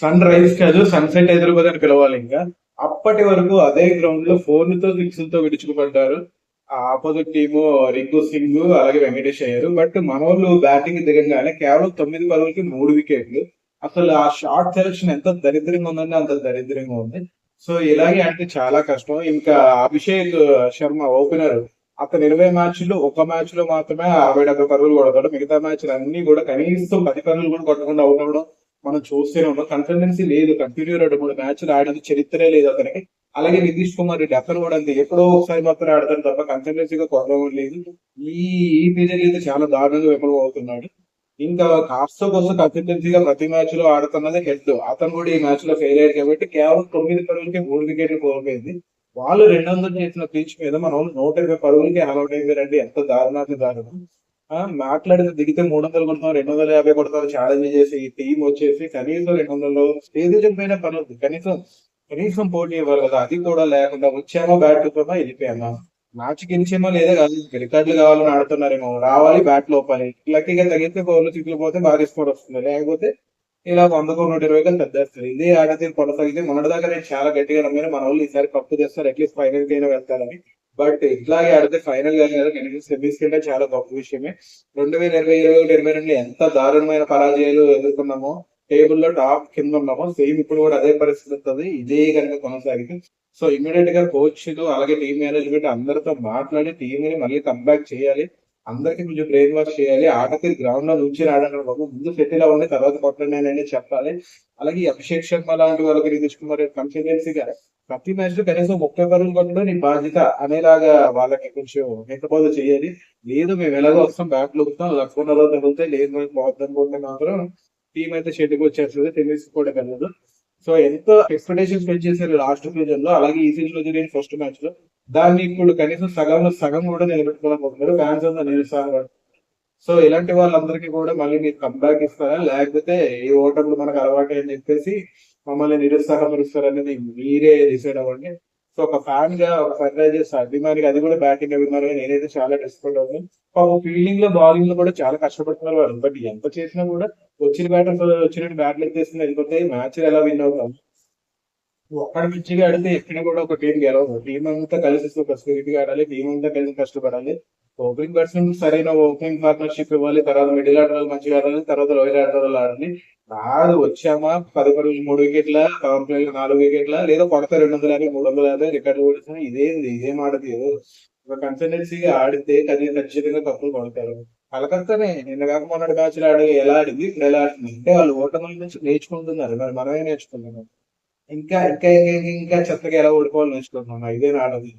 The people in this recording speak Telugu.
సన్ రైజ్ కాదు సన్సెట్ హైదరాబాద్ అని పిలవాలి ఇంకా. అప్పటి వరకు అదే గ్రౌండ్లో ఫోర్తో సిక్స్తో విడుచుకుపడ్డారు. ఆ ఆపోజిట్ టీము రింకు సింగ్ అలాగే వెంకటేష్ అయ్యారు. బట్ మన వాళ్ళు బ్యాటింగ్ దిగంగానే కేవలం తొమ్మిది పదవులకి మూడు వికెట్లు అసలు ఆ షార్ట్ సెలక్షన్ ఎంత దరిద్రంగా ఉందంటే అంత దరిద్రంగా ఉంది. సో ఇలాగే అంటే చాలా కష్టం. ఇంకా అభిషేక్ శర్మ ఓపెనర్ అతను ఇరవై మ్యాచ్లు ఒక మ్యాచ్లో మాత్రమే అరవై డెబ్బై పరుగులు కొడతాడు. మిగతా మ్యాచ్లు అన్ని కూడా కనీసం పది పరుగులు కూడా కొట్టకుండా అవుట్ అవ్వడం మనం చూస్తూనే ఉన్నాం. కన్సిస్టెన్సీ లేదు. కంటిన్యూ రెండు మూడు మ్యాచ్లు ఆడేది చరిత్రే లేదు అతనికి. అలాగే నితీష్ కుమార్ రెడ్డి అతను కూడా అంతే ఎప్పుడో ఒకసారి మాత్రం ఆడతాడు తప్ప కన్సిస్టెన్సీగా కొట్టడం లేదు. ఈ ఈ పీరియడ్ అయితే చాలా దారుణంగా విఫలం అవుతున్నాడు ఇంకా కాస్త కోసం కన్సిస్టెన్సీగా ప్రతి మ్యాచ్లో ఆడుతున్నది హెడ్ అతను కూడా ఈ మ్యాచ్లో ఫెయిల్ అయ్యాడు కాబట్టి కేవలం తొమ్మిది పరుగులకి మూడు వికెట్లు కోల్పోయింది. వాళ్ళు రెండు వందలు చేసిన పిచ్ మీద మనం నూట ఇరవై పరుగులకి అలౌట్ అయిపోయారండి ఎంత దారుణాన్ని దారుణం. మాట్లాడితే దిగితే మూడు వందలు కొడతాం రెండు వందల యాభై కొడతాం ఛాలెంజ్ చేసి టీం వచ్చేసి కనీసం రెండు వందలు ఏది చెప్పిన పని ఉంది. కనీసం కనీసం పోటీ ఇవ్వాలి కదా అది కూడా లేకుండా వచ్చామో బ్యాట్ తోమా వెళ్ళిపోయామా? మ్యాచ్ గెలిచేమో లేదే కాదు రికార్డులు కావాలని ఆడుతున్నారేమో రావాలి బ్యాట్ లోపలి. లక్కీగా తగిలితే బౌల్ చిక్కులు పోతే భారీ స్కోర్ వస్తుంది. లేకపోతే ఇలా వందకు నూట ఇరవై కలు తగ్గేస్తారు ఇదే ఆడతీరు కొనసాగితే మొన్నటి దాకా నేను చాలా గట్టిగా నమ్మిన మన వాళ్ళు ఈసారి కప్పు చేస్తారు అట్లీస్ట్ ఫైనల్ కైనా వెళ్తారని. బట్ ఇట్లాగే ఆడితే ఫైనల్గా కదా కనీసం సెమీస్ కంటే చాలా గొప్ప విషయమే. రెండు వేల ఇరవై ఇరవై ఒకటి ఇరవై రెండు ఎంత దారుణమైన పరాజయాలు ఎదుర్కొన్నామో టేబుల్లో టాప్ కింద ఉన్నామో సేమ్ ఇప్పుడు కూడా అదే పరిస్థితి వస్తుంది. ఇదే కనుక కొనసాగితే. సో ఇమీడియట్గా కోచ్లు అలాగే టీమ్ మేనేజ్మెంట్ అందరితో మాట్లాడి టీమ్ని మళ్ళీ కంబ్యాక్ చేయాలి. అందరికి కొంచెం బ్రెయిన్ వాష్ చేయాలి. ఆటకి గ్రౌండ్లో నుంచి రావడం బాబు ముందు సెటిల్ అవ్వండి తర్వాత కొట్టండి అని చెప్పాలి. అలాగే అభిషేక్ శర్మ లాంటి వాళ్ళకి నితీష్ కుమార్ గారు ప్రతి మ్యాచ్లో కనీసం ముప్పై పరుగులు కొట్టడం నీ బాధ్యత అనేలాగా వాళ్ళకి కొంచెం హితబోధ చేయాలి. లేదు మేము ఎలాగో వస్తాం బ్యాట్లో వస్తాం లక్ష్మణ్ తగిలితే లేదు మనకి బాగుంది అనుకుంటే మాత్రం టీం అయితే షెడ్కి వచ్చేస్తుంది తెలిసి కూడా కలదు సో ఎంత ఎక్స్పెక్టేషన్స్ పెంచేసారు లాస్ట్ సీజన్లో అలాగే ఈ సీజన్లో జరిగిన ఫస్ట్ మ్యాచ్లో దాన్ని ఇప్పుడు కనీసం సగంలో సగం కూడా నిలబెట్టుకోలేకపోతున్నారు. ఫ్యాన్స్ అంతా నిరుత్సాహం సో ఇలాంటి వాళ్ళందరికీ కూడా మళ్ళీ మీరు కంబ్యాక్ ఇస్తారా? లేకపోతే ఈ ఓటర్లు మనకు అలవాటు అని చెప్పేసి మమ్మల్ని నిరుత్సాహపరుస్తారనేది మీరే డిసైడ్ అవ్వండి. సో ఒక ఫ్యాన్గా ఒక సన్ రైజర్స్ అభిమానికి అది కూడా బ్యాటింగ్ అభిమానిగా నేనైతే చాలా డిస్కౌంట్ అవుతుంది. పాపం ఫీల్డింగ్లో బౌలింగ్లో కూడా చాలా కష్టపడుతున్నారు వాళ్ళు. బట్ ఎంత చేసినా కూడా వచ్చిన బ్యాటర్స్ వచ్చిన బ్యాట్లు ఎత్తేస్తుంది వెళ్ళిపోతే మ్యాచ్ ఎలా విన్ అవుతాం ఒక్కడ పిచ్చిగా ఆడితే ఎక్కడ కూడా ఒక టీం గెలవదు. టీం అంతా కలిసి ఒక స్పీడ్గా ఆడాలి టీం అంతా కలిసి కష్టపడాలి. ఓపెనింగ్ బ్యాట్స్మెన్ సరైన ఓపెనింగ్ పార్ట్నర్షిప్ ఇవ్వాలి తర్వాత మిడిల్ ఆర్డర్ మంచిగా ఆడాలి తర్వాత లోయర్ ఆర్డర్ ఆడాలి రాదు వచ్చామా? పదకొండు మూడు వికెట్ల పవర్ ప్లే నాలుగు వికెట్ల లేదా కొడత రెండు వందల యాభై మూడు వందల యాభై రికార్డు కొడుతున్నా ఇదేంది? ఇదేం ఆడదు ఒక కన్సల్టెన్సీగా ఆడితే కది ఖచ్చితంగా కప్పులు కొడతారు కలకత్తానే నిన్న కాక మొన్నటి మ్యాచ్ ఆడి ఎలా ఆడింది? ఇప్పుడు ఎలా ఆడుతుంది అంటే వాళ్ళు ఓటమి నుంచి నేర్చుకుంటున్నారు మరి మనమే నేర్చుకుంటున్నాం. ఇంకా ఇంకా ఇంకా ఇంకా చెత్తగా ఎలా ఓడిపోవాలి నేర్చుకుంటున్నాం. ఇదే ఆడదు